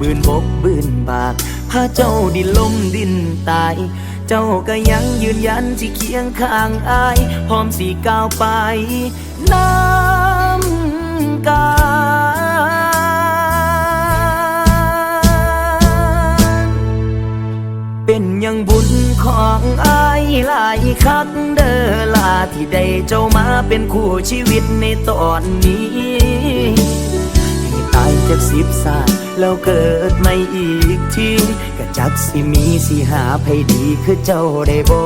บืนบกบืนบากพาเจ้าดินล้มดินตาย เจ้าก็ยังยืนยันที่เคียงข้างอาย พร้อมสีก้าวไปน้ำกาเป็นยังบุญของอายหลายคักเด้อลาที่ได้เจ้ามาเป็นคู่ชีวิตในตอนนี้ ให้ตายจากสิบศาส แล้วเกิดไม่อีกทีก็จักสิมีสิหาไผดีคือเจ้าได้บ่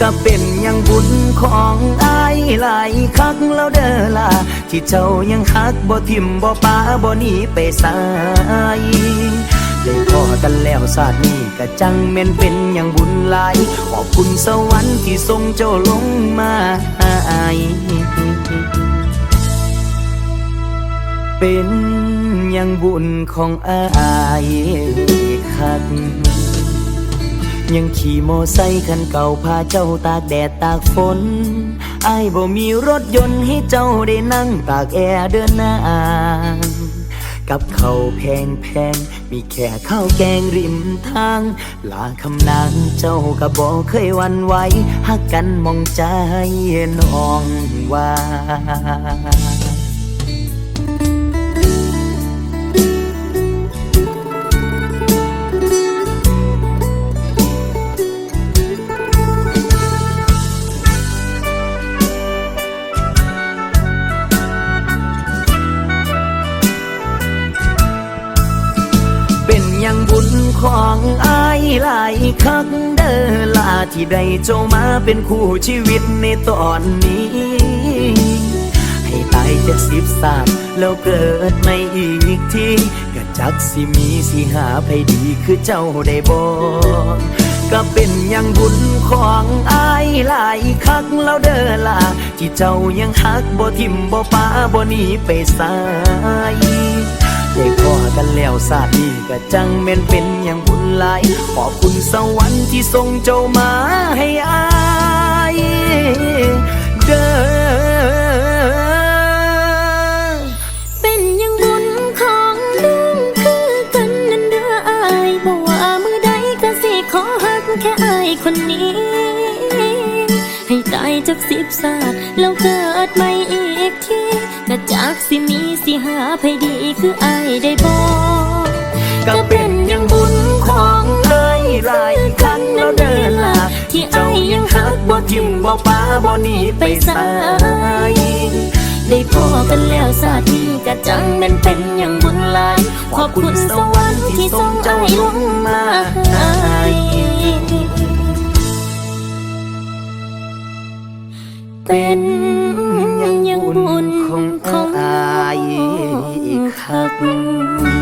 ก็เป็นยังบุญของอายหลายคักแล้วเด้อล่ะที่เจ้ายังฮักบ่ทิมบ่ปาบ่หนีไปสายได้พอกันแล้วศาสตร์นี้ก็จังแม่นเป็นอย่างบุญหลาย ขอบคุณสวรรค์ที่ทรงเจ้าลงมาอายเป็น ย่างบุญของอายคัก ยังขี่มอไซคันเก่าพาเจ้าตากแดดตากฝนอายบ่มีรถยนต์ให้เจ้าได้นั่งตากแอร์เดินหน้ากับเขาแพงแพงมีแค่ข้าวแกงริมทาง ลาคำนางเจ้าก็บอกเคยวันไหวหักกันมองใจน้องว่า ของอายหลายคักเด้อลาที่ได้เจ้ามาเป็นคู่ชีวิตในตอนนี้ ให้ตายจากสิบสามแล้วเกิดไม่อีกทีก็จักสิมีสิหาไผดีคือเจ้าได้บ่ก็เป็นอย่างบุญของอายหลายคักแล้วเด้อล่ะที่เจ้ายังฮักบ่ทิมบ่ปาบ่หนีไปสาย ได้พอกันแล้วศาสตร์นี้ก็จังแม่นเป็นอย่างบุญหลาย ขอบคุณสวรรค์ที่ทรงเจ้ามาให้อายเด้อเป็นอยังบุญของน้องคือกันนั่นเด้ออายบอกว่ามือใดก็สิขอหักแค่อายคนนี้ ให้ตายจากสิบศาสตร์แล้วเกิดใหม่อีกที จากสิมีสิหาไผดีคืออายได้บอกก็เป็นอย่างบุญของเอ้ยหลายครั้งแล้วเด้อล่ะที่เจ้ายังฮักบ่ทิมบ่ป้าบ่หนีไปสายได้พอกันแล้วศาสตร์นี้ก็จังแมันเป็นอย่างบุญหลาย ขอบคุณสวรรค์ที่ทรงใจลงมาให้เป็น อ